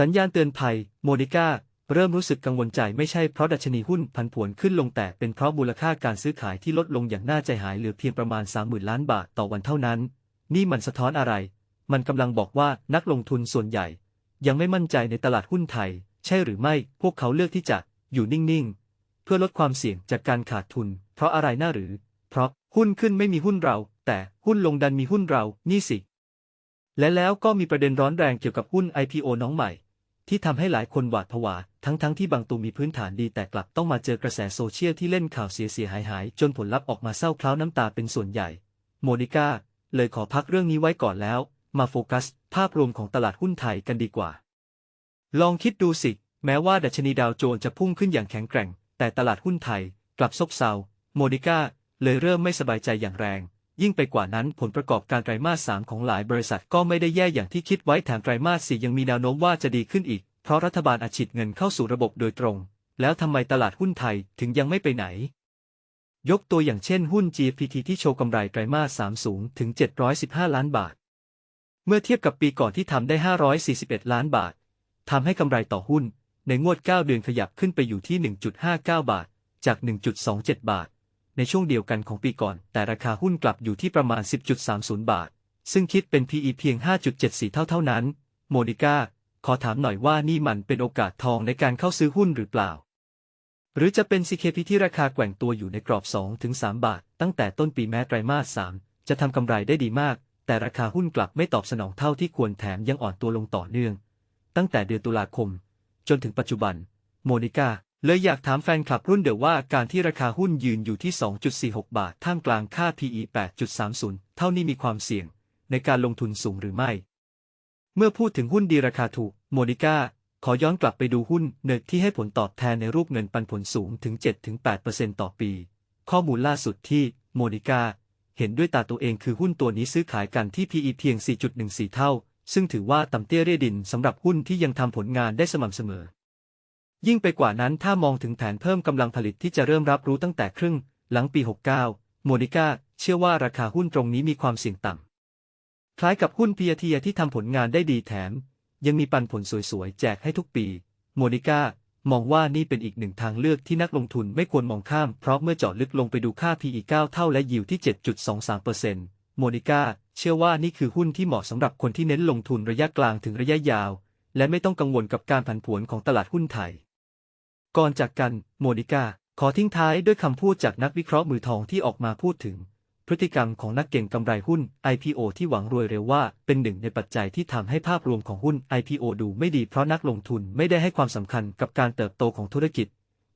สัญญาณเตือนภัย โมนิก้า เริ่มรู้สึกกังวลใจไม่ใช่เพราะดัชนีหุ้นผันผวนขึ้นลงแต่เป็นเพราะมูลค่าการซื้อขายที่ลดลงอย่างน่าใจหายเหลือเพียงประมาณ 30,000 ล้านบาทต่อวันเท่านั้น นี่มันสะท้อนอะไร มันกำลังบอกว่านักลงทุนส่วนใหญ่ ยังไม่มั่นใจในตลาดหุ้นไทย ใช่หรือไม่พวกเขาเลือกที่จะอยู่นิ่งๆ เพื่อลดความเสี่ยงจากการขาดทุน เพราะอะไรน่าหรือ เพราะหุ้นขึ้นไม่มีหุ้นเรา แต่หุ้นลงดันมีหุ้นเรานี่สิและแล้วก็มีประเด็นร้อนแรงเกี่ยวกับหุ้น IPO น้องใหม่ ที่ทำให้หลายคนหวาดผวา ทั้งๆทที่บางตัวมีพื้นฐานดีแต่กลับต้องมาเจอกระแสโซเชียลที่เล่นข่าวเสียๆหายๆจนผลลัพธ์ออกมาเศร้าคล้าน้ำตาเป็นส่วนใหญ่ โมนิก้า เลยขอพักเรื่องนี้ไว้ก่อนแล้ว มาโฟกัส ภาพรวมของตลาดหุ้นไทยกันดีกว่า ลองคิดดูสิ แม้ว่าดัชนีดาวโจนส์จะพุ่งขึ้นอย่างแข็งแกร่ง แต่ตลาดหุ้นไทย กลับซบเซา โมนิก้าเลยเริ่มไม่สบายใจอย่างแรง ยิ่งไปกว่านั้นผลประกอบการไตรมาส3ของหลายบริษัทก็ไม่ได้แย่อย่างที่คิดไว้แถมไตรมาส4ยังมีแนวโน้มว่าจะดีขึ้นอีก เพราะรัฐบาลอัดฉีดเงินเข้าสู่ระบบโดยตรง แล้วทำไมตลาดหุ้นไทยถึงยังไม่ไปไหน ยกตัวอย่างเช่นหุ้น GPT ที่โชว์กำไรไตรมาส3สูงถึง 715 ล้านบาท เมื่อเทียบกับปีก่อนที่ทำได้ 541 ล้านบาททำให้กำไรต่อหุ้น ในงวด 9 เดือนขยับขึ้นไปอยู่ที่ 1.59 บาท จาก 1.27 บาท ในช่วงเดียวกันของปีก่อน แต่ราคาหุ้นกลับอยู่ที่ประมาณ 10.30 บาท ซึ่งคิดเป็น PE เพียง 5.74 เท่าเท่านั้น โมนิก้า ขอถามหน่อยว่านี่มันเป็นโอกาสทองในการเข้าซื้อหุ้นหรือเปล่า หรือจะเป็น CKP ที่ราคาแกว่งตัวอยู่ในกรอบ 2-3 บาท ตั้งแต่ต้นปีแม้ไตรมาส 3 จะทำกำไรได้ดีมาก แต่ราคาหุ้นกลับไม่ตอบสนองเท่าที่ควรแถมยังอ่อนตัวลงต่อเนื่อง ตั้งแต่เดือนตุลาคม จนถึงปัจจุบัน โมนิก้า เลยอยากถามแฟนคลับรุ่นเดอว่าการที่ราคาหุ้นยืนอยู่ที่ 2.46 บาท ท่ามกลางค่า PE 8.30 เท่านี้มีความเสี่ยง ในการลงทุนสูงหรือไม่ เมื่อพูดถึงหุ้นดีราคาถูก โมนิก้า ขอย้อนกลับไปดูหุ้นเนิร์ที่ให้ผลตอบแทนในรูปเงินปันผลสูงถึง 7-8%ต่อปี ข้อมูลล่าสุดที่โมนิก้าเห็นด้วยตาตัวเองคือหุ้นตัวนี้ซื้อขายกันที่ PE เพียง 4.14 เท่า ซึ่งถือว่าต่ำเตี้ยเรียดินสำหรับหุ้นที่ยังทำผลงานได้สม่ำเสมอ ยิ่งไปกว่านั้นถ้ามองถึงแผนเพิ่มกำลังผลิตที่จะเริ่มรับรู้ตั้งแต่ครึ่ง หลังปี 69 โมนิก้าเชื่อว่าราคาหุ้นตรงนี้มีความเสี่ยงต่ำ คล้ายกับหุ้นพีเทียที่ทำผลงานได้ดีแถม ยังมีปันผลสวยๆ แจกให้ทุกปี โมนิก้ามองว่านี่เป็นอีกหนึ่งทางเลือกที่นักลงทุนไม่ควรมองข้าม เพราะเมื่อเจาะลึกลงไปดูค่า PE 9 เท่าและยิวที่ 7.23%โมนิก้าเชื่อว่านี่คือหุ้นที่เหมาะสำหรับคนที่เน้นลงทุนระยะกลางถึงระยะยาว และไม่ต้องกังวลกับการผันผวนของตลาดหุ้นไทย ก่อนจากกัน โมนิก้าขอทิ้งท้ายด้วยคำพูดจากนักวิเคราะห์มือทองที่ออกมาพูดถึง พฤติกรรมของนักเก่งกำไรหุ้น IPO ที่หวังรวยเร็วว่า เป็นหนึ่งในปัจจัยที่ทำให้ภาพรวมของหุ้น IPO ดูไม่ดีเพราะนักลงทุนไม่ได้ให้ความสำคัญกับการเติบโตของธุรกิจ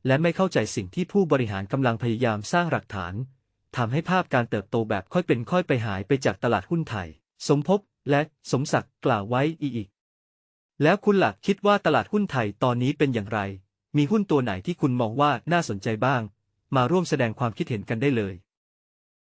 และไม่เข้าใจสิ่งที่ผู้บริหารกำลังพยายามสร้างหลักฐานทำให้ภาพการเติบโตแบบค่อยเป็นค่อยไปหายไปจากตลาดหุ้นไทย สมภพและสมศักดิ์กล่าวไว้อีก แล้วคุณหลักคิดว่าตลาดหุ้นไทยตอนนี้เป็นอย่างไร มีหุ้นตัวไหนที่คุณมองว่าน่าสนใจบ้าง มาร่วมแสดงความคิดเห็นกันได้เลย